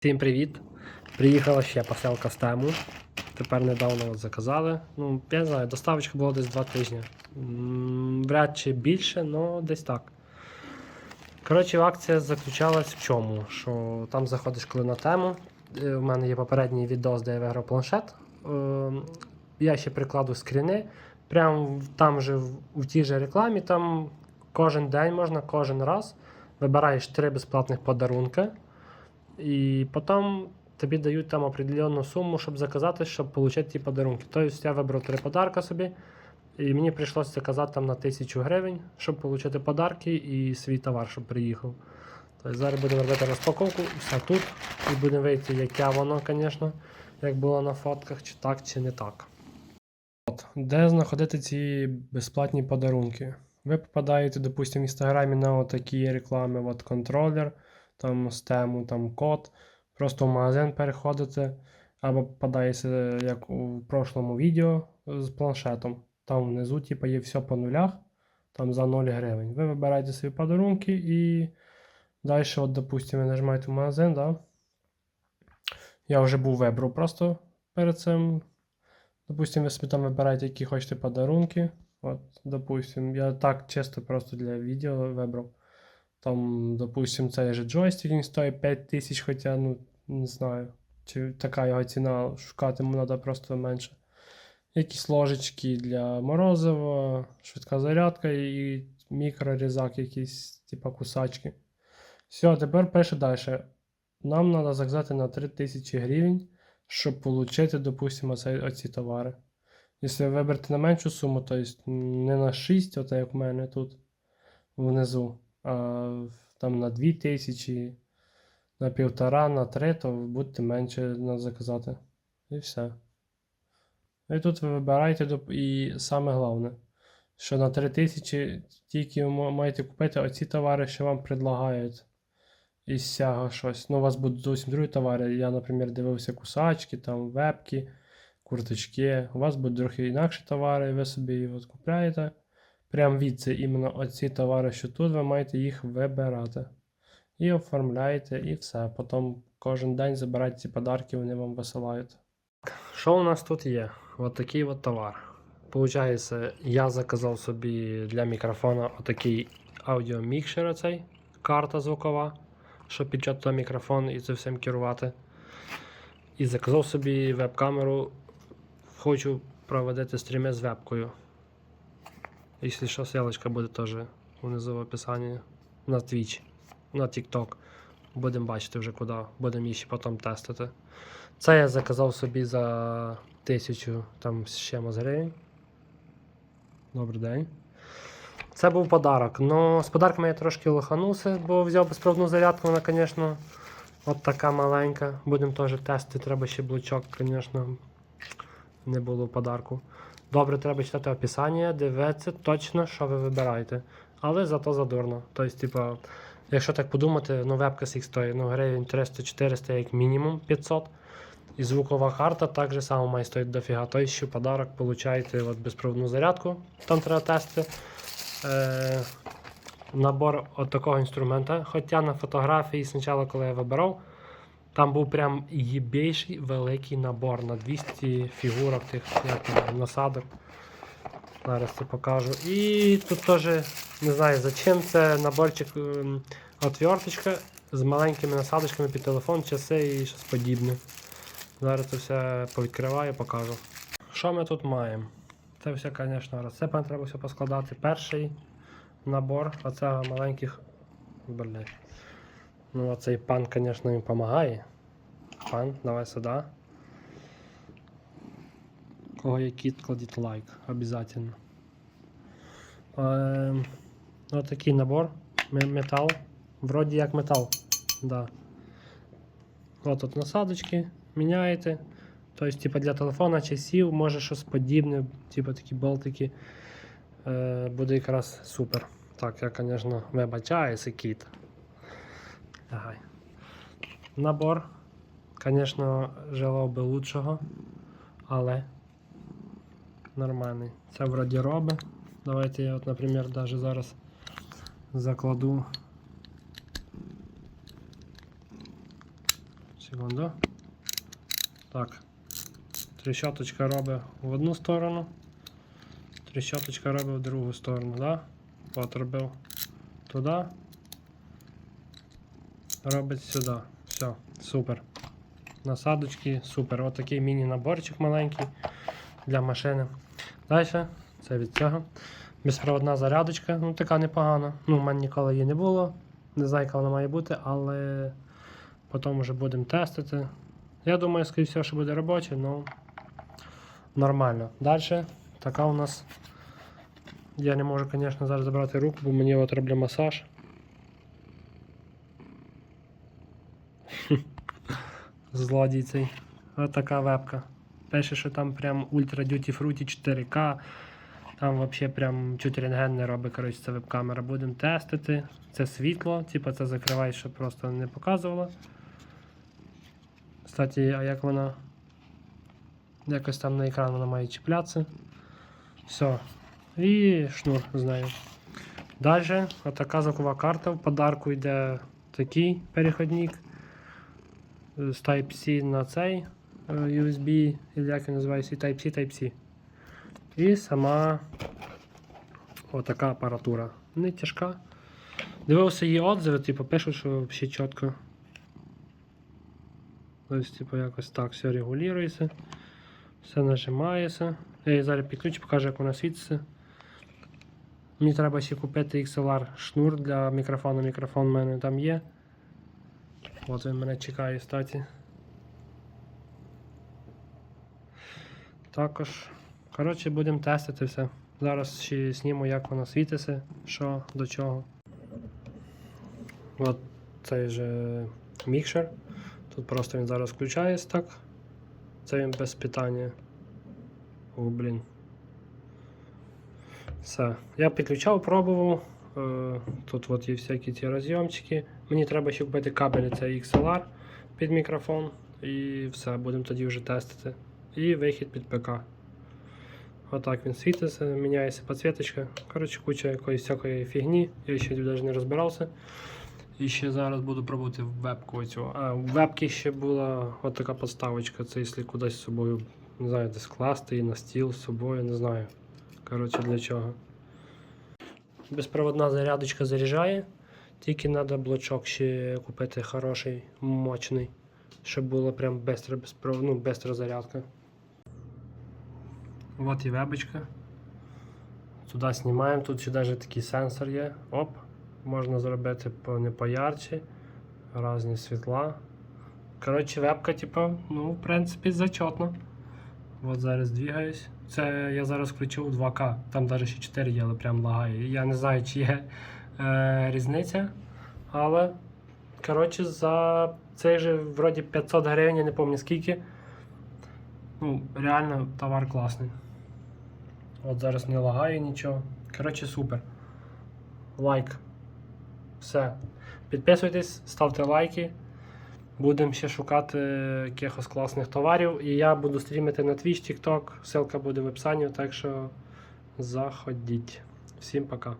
Всім привіт! Приїхала ще посилка з тему. Тепер недавно от заказали. Ну, я не знаю, доставочка була десь 2 тижні. Вряд чи більше, але десь так. Коротше, акція заключалась в чому? Що там заходиш коли на тему. Е, У мене є попередній відос, де я виграв планшет. Е, Я ще прикладу скріни. Прямо там же в тій же рекламі, там кожен день можна, кожен раз. Вибираєш три безплатних подарунки. І потім тобі дають там определенну суму, щоб заказати, щоб отримати ті подарунки. Тобто я вибрав три подарка собі, і мені прийшлося заказати там на тисячу гривень, щоб отримати подарки і свій товар, щоб приїхав. Тобто зараз будемо робити розпаковку, все тут. І будемо вийти, яке воно, звісно, як було на фотках, чи так, чи не так. От, де знаходити ці безплатні подарунки? Ви попадаєте, допустимо, в інстаграмі на такі реклами, от контролер, там з тему, там код. Просто в магазин переходите, або попадаєте, як у прошлому відео з планшетом. Там внизу, типу, є все по нулях, там за 0 гривень. Ви вибираєте свої подарунки і далі, от, допустимо, нажимаєте в магазин, да? Я вже був вибрав просто перед цим. Допустимо, ви собі там вибираєте, які хочете подарунки. От, допустимо, я так чисто просто для відео вибрав. Там, допустим, цей же джойстик він стоїть 5 тисяч, хоча, ну, не знаю, чи така його ціна, шукати треба просто менше. Якісь ложечки для морозива, швидка зарядка і мікрорізак, якісь, типа кусачки. Все, тепер пише далі. Нам треба заказати на 3000 гривень, щоб отримати, допустимо, оці, оці товари. Якщо ви виберете на меншу суму, то не на 6, от як в мене тут внизу, там на 2000, на півтора, на 3, то ви будете менше заказати. І все. І тут ви вибираєте, і саме головне, що на 3000 тільки маєте купити оці товари, що вам предлагають із всього щось. Ну, у вас будуть зовсім другі товари. Я, наприклад, дивився кусачки, там вебки, курточки. У вас будуть трохи інакші товари, ви собі от купляєте. Прям від це іменно оці товари, що тут, ви маєте їх вибирати. І оформляєте, і все. Потім кожен день забирайте ці подарки, вони вам висилають. Що у нас тут є? От такий от товар. Получається, я заказав собі для мікрофона отакий аудіомікшер, оцей, карта звукова, щоб підчати мікрофон і це всім керувати. І заказав собі веб-камеру. Хочу проводити стріми з вебкою. Якщо що, ссылочка буде теж внизу в описанні на Twitch, на TikTok. Будемо бачити вже куди. Будемо ще потім тестити. Це я заказав собі за тисячу там з чимось гривень. Добрий день. Це був подарок. Ну, з подарками я трошки лоханувся, бо взяв безпроводну зарядку, вона, звісно, от така маленька. Будемо теж тестити, треба ще блочок, звісно. Не було подарку. Добре, треба читати описання, дивитися точно, що ви вибираєте. Але зато задурно. Тобто, типа, якщо так подумати, ну вебка скільки стоїть, ну гривень 300-400 як мінімум 500. І звукова карта так же само має стоїть дофіга. Тобто, що подарок получаєте от безпроводну зарядку, там треба тестити. Е, набор от такого інструмента. Хоча на фотографії спочатку, коли я вибирав, там був прям єбейший великий набор на 200 фігурок тих як, насадок. Зараз це покажу. І тут теж не знаю за чим це наборчик ем, отверточка з маленькими насадочками під телефон, часи і щось подібне. Зараз це все повідкриваю, покажу. Що ми тут маємо? Це все, звісно, розсипане, треба все поскладати. Перший набор оцього маленьких. Блять. Ну, а пан, звісно, їм допомагає. Пан, давай сюди. Кого є кіт, кладіть лайк, обов'язково. Ем, ось такий набор. Метал. Вроді як метал. Да. От тут насадочки, міняєте. Тобто, типа для телефона часів, може щось подібне, типа такі болтики. Е, буде якраз супер. Так, я, звісно, вибачаюся, кіт. Давай. Набор. Звісно, желав би лучшого, але нормальний. Це вроді робить. Давайте я, от, наприклад, даже зараз закладу. Секунду. Так. Трещоточка робить в одну сторону. Трещоточка робить в другу сторону, да? От туди. Робить сюди. Все, супер. Насадочки, супер. Ось такий міні-наборчик маленький для машини. Далі, це від цього. Безпроводна зарядочка, ну така непогана. Ну, в мене ніколи її не було. Не знаю, яка вона має бути, але потім вже будемо тестити. Я думаю, скоріше всього, що буде робоче, ну нормально. Далі така у нас. Я не можу, звісно, зараз забрати руку, бо мені от роблять масаж. Злодій цей. Ось така вебка. Пише, що там прям Ultra Duty Fruity 4К. Там взагалі прям чуть рентген не робить. Коротше, це веб-камера. Будемо тестити. Це світло, типу це закривай, щоб просто не показувало. Кстати, а як вона. Якось там на екран вона має чіплятися. Все. І шнур з нею. Далі, отака звукова карта. В подарку йде такий переходник з Type-C на цей е, USB, як він називається, Type-C, Type-C. І сама отака апаратура. Не тяжка. Дивився її отзиви, типу, пишуть, що взагалі чітко. Ось, типу, якось так все регулюється. Все нажимається. Я її зараз підключу, покажу, як вона світиться. Мені треба ще купити XLR шнур для мікрофону. Мікрофон в мене там є. От він мене чекає, статі. Також. Коротше, будемо тестити все. Зараз ще зніму, як воно світиться, що до чого. От цей же мікшер. Тут просто він зараз включається так. Це він без питання. О, блін. Все. Я підключав, пробував. Е, Тут от є всякі ці розйомчики. Мені треба ще купити кабель цей XLR під мікрофон. І все, будемо тоді вже тестити. І вихід під ПК. Отак він світиться, міняється підсвіточка. Коротше, куча якоїсь всякої фігні. Я ще навіть не розбирався. І ще зараз буду пробувати вебку оцю. А у вебки ще була от така подставочка. Це якщо кудись з собою, не знаю, десь класти і на стіл з собою, не знаю. Коротше, для чого. Безпроводна зарядочка заряджає. Тільки треба блочок ще купити хороший, мощний, щоб було прям безпров... ну, бестро зарядка. От і вебочка. Туди знімаємо, тут ще навіть такий сенсор є. Оп. Можна зробити по, не поярче, різні світла. Коротше, вебка, типу, ну, в принципі, зачетно. От зараз двигаюсь. Це я зараз включив 2К, там навіть ще 4 є, але прям лагає. Я не знаю, чи є е, різниця. Але, коротше, за цей же вроді 500 гривень, я не пам'ятаю скільки. Ну, реально товар класний. От зараз не лагає нічого. Коротше, супер. Лайк. Все. Підписуйтесь, ставте лайки. Будемо ще шукати якихось класних товарів. І я буду стрімити на Twitch, TikTok. Ссылка буде в описанні, так що заходіть. Всім пока.